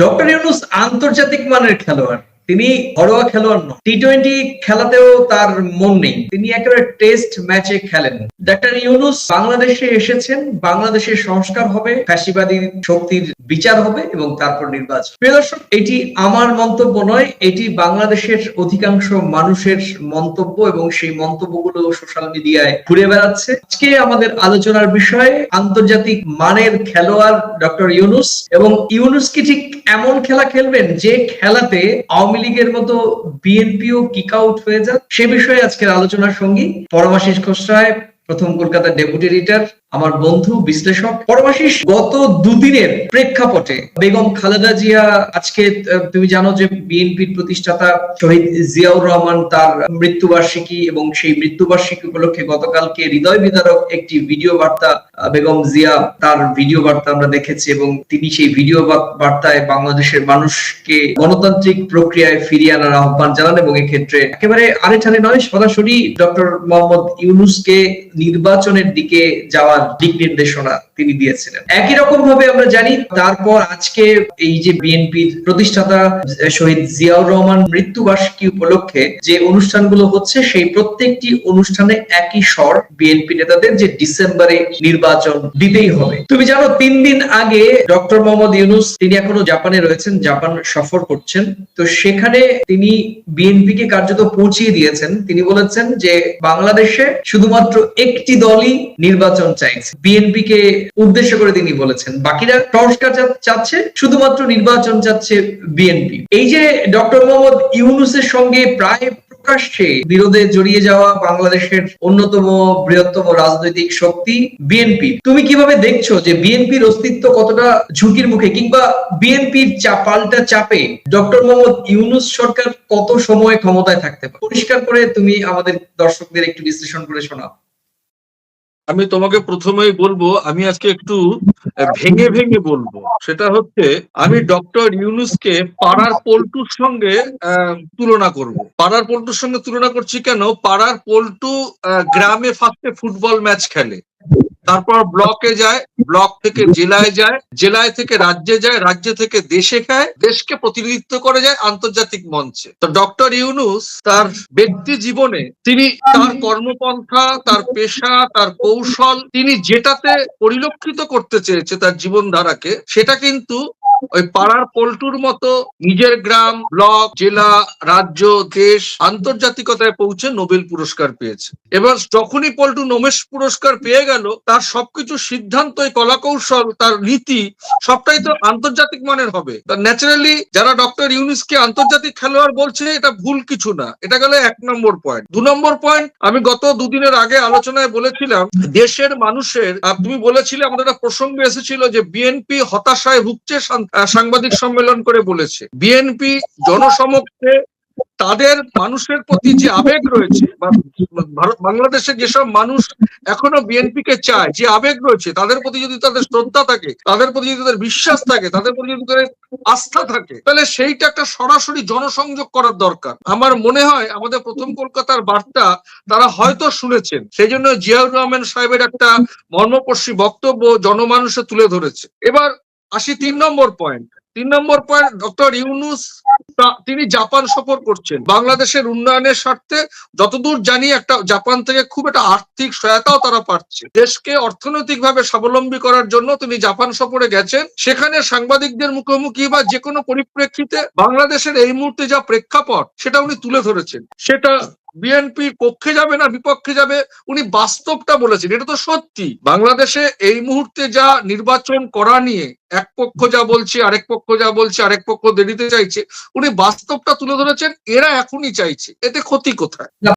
Doctor Yunus আন্তর্জাতিক মানের খেলোয়াড়। তিনি ঘরোয়া খেলোয়াড় নন। টি টোয়েন্টি খেলাতেও তার মন নেই। তিনি একেবারে টেস্ট ম্যাচে খেলেন। ডক্টর ইউনুস বাংলাদেশে এসেছেন। বাংলাদেশের সংস্কার হবে, ফ্যাসিবাদী শক্তির বিচার হবে এবং তারপর নির্বাচন। প্রিয় দর্শক, এটি আমার মন্তব্য নয়, এটি বাংলাদেশের অধিকাংশ মানুষের মন্তব্য এবং সেই মন্তব্যগুলো সোশ্যাল মিডিয়ায় ঘুরে বেড়াচ্ছে। আজকে আমাদের আলোচনার বিষয়ে আন্তর্জাতিক মানের খেলোয়াড় ডক্টর ইউনুস এবং ইউনুস কি ঠিক এমন খেলা খেলবেন যে খেলাতে আওয়ামী লীগের মতো বিএনপিও কিক আউট হয়ে যাক। সে বিষয়ে আজকের আলোচনার সঙ্গী পরমাশিস খোসরায়, প্রথম কলকাতার ডেপুটি এডিটর আমার বন্ধু, বিশ্লেষক, পরমাশিস, গত দুদিনের প্রেক্ষাপটে বেগম খালেদা জিয়া আজকে তুমি জানো যে বিএনপির প্রতিষ্ঠাতা শহীদ জিয়াউর রহমান তার মৃত্যুবার্ষিকী এবং সেই মৃত্যুবার্ষিকী উপলক্ষে গতকালকে হৃদয় বিদারক একটি ভিডিও বার্তা বেগম জিয়া তার ভিডিও বার্তা আমরা দেখেছি এবং তিনি সেই ভিডিও বার্তায় বাংলাদেশের মানুষকে গণতান্ত্রিক প্রক্রিয়ায় ফিরিয়ে আনার আহ্বান জানান এবং এক্ষেত্রে একেবারে আরে ঠানে নয়, সরাসরি ডক্টর মোহাম্মদ ইউনুসকে নির্বাচনের দিকে যাওয়ার দিক নির্দেশনা তিনি দিয়েছিলেন। একই রকম ভাবে আমরা জানি, তারপর আজকে এই যে বিএনপির প্রতিষ্ঠাতা শহীদ জিয়াউর রহমান মৃত্যুবার্ষিকী উপলক্ষে যে অনুষ্ঠানগুলো হচ্ছে, সেই প্রত্যেকটি অনুষ্ঠানে একই স্বর বিএনপি নেতাদের যে ডিসেম্বরে নির্বাচন দিতেই হবে। তুমি জানো, তিন দিন আগে ডক্টর মোহাম্মদ ইউনুস, তিনি এখনও জাপানে রয়েছেন, জাপান সফর করছেন। তো সেখানে তিনি বিএনপি কে কার্যত পৌঁছিয়ে দিয়েছেন। তিনি বলেছেন যে, বাংলাদেশে শুধুমাত্র একটি দলই নির্বাচন বিএনপি উদ্দেশ্য করে তিনি বলেছেন। বাকিরা সংস্কার চাচ্ছে, শুধুমাত্র নির্বাচন চাচ্ছে বিএনপি এই যে ডক্টর মোহাম্মদ ইউনুসের সঙ্গে প্রায় প্রকাশ্যে বিরোধে জড়িয়ে যাওয়া বাংলাদেশের অন্যতম বৃহত্তম রাজনৈতিক শক্তি বিএনপি তুমি কীভাবে দেখছ যে বিএনপির অস্তিত্ব কতটা ঝুঁকির মুখে? কিংবা বিএনপির পাল্টা চাপে ডক্টর মোহাম্মদ ইউনুস সরকার কত সময় ক্ষমতায় থাকতে পারে? পরিষ্কার করে তুমি আমাদের দর্শকদের একটু বিশ্লেষণ করে শোনাও। আমি তোমাকে প্রথমেই বলব, আমি আজকে একটু ভেঙে ভেঙে বলব। সেটা হচ্ছে, আমি ডক্টর ইউনুসকে পাড়ার পল্টুর সঙ্গে তুলনা করব। পাড়ার পল্টুর সঙ্গে তুলনা করছি কেন? পাড়ার পল্টু গ্রামে ফার্স্টে ফুটবল ম্যাচ খেলে। তারপর ব্লকে যায় ব্লক থেকে জেলায় যায়, জেলায় থেকে রাজ্যে যায়, রাজ্য থেকে দেশে খায়, দেশকে প্রতিনিধিত্ব করে যায় আন্তর্জাতিক মঞ্চে। তো ডক্টর ইউনুস তার ব্যক্তি জীবনে তিনি তার কর্মপন্থা, তার পেশা, তার কৌশল, তিনি যেটাতে পরিলক্ষিত করতে চেয়েছে তার জীবনধারাকে, সেটা কিন্তু ওই পাড়ার পল্টুর মতো নিজের গ্রাম ব্লক জেলা রাজ্য দেশ আন্তর্জাতিকতায় পৌঁছে নোবেল পুরস্কার পেয়েছে। এবার যখনই পল্টু নোবেল পুরস্কার পেয়ে গেল তার সবকিছু সিদ্ধান্ত কলাকৌশল তার নীতি সবটাই তো আন্তর্জাতিক মানের হবে। তা ন্যাচারালি যারা ডক্টর ইউনিসকে আন্তর্জাতিক খেলোয়াড় বলছে এটা ভুল কিছু না। এটা গেল এক নম্বর পয়েন্ট দু নম্বর পয়েন্ট আমি গত দুদিনের আগে আলোচনায় বলেছিলাম দেশের মানুষের তুমি বলেছিলে আমাদের একটা প্রসঙ্গ এসেছিল যে বিএনপি হতাশায় ভুগছে আহ, সাংবাদিক সম্মেলন করে বলেছে বিএনপি জনসমক্ষে তাদের মানুষের প্রতি যে আবেগ রয়েছে ভারত, বাংলাদেশে যেসব মানুষ এখনও বিএনপি কে চায়, যে আবেগ রয়েছে, তাদের প্রতি যদি তাদের শ্রদ্ধা থাকে, তাদের প্রতি যদি তাদের বিশ্বাস থাকে, তাদের প্রতি যদি তাদের আস্থা থাকে, তাহলে সেইটা একটা সরাসরি জনসংযোগ করার দরকার। আমার মনে হয়, আমাদের প্রথম কলকাতার বার্তা তারা হয়তো শুনেছেন, সেই জন্য জিয়াউর রহমান সাহেবের একটা মর্মপর্শী বক্তব্য জনমানুষে তুলে ধরেছে। এবার আসি, তিন নম্বর পয়েন্ট তিন নম্বর পয়েন্ট ডক্টর ইউনুস তিনি জাপান সফর করছেন। বাংলাদেশের উন্নয়নের স্বার্থে যতদূর জানি একটা জাপান থেকে খুব একটা আর্থিক সহায়তাও তারা পাচ্ছে। দেশকে অর্থনৈতিকভাবে স্বাবলম্বী করার জন্য তিনি জাপান সফরে গেছেন। সেখানে সাংবাদিকদের মুখোমুখি বা যে কোনো পরিপ্রেক্ষিতে বাংলাদেশের এই মুহূর্তে যা প্রেক্ষাপট, সেটা উনি তুলে ধরেছেন। সেটা বিএনপির পক্ষে যাবে না বিপক্ষে যাবে, উনি বাস্তবটা বলেছেন, এটা তো সত্যি। বাংলাদেশে এই মুহূর্তে যা নির্বাচন করা নিয়ে এক পক্ষ যা বলছে, আরেক পক্ষ যা বলছে, আরেক পক্ষ দেরিতে চাইছে, উনি বাস্তবটা তুলে ধরেছেন, এরা এখনই চাইছে, এতে ক্ষতি কোথায়?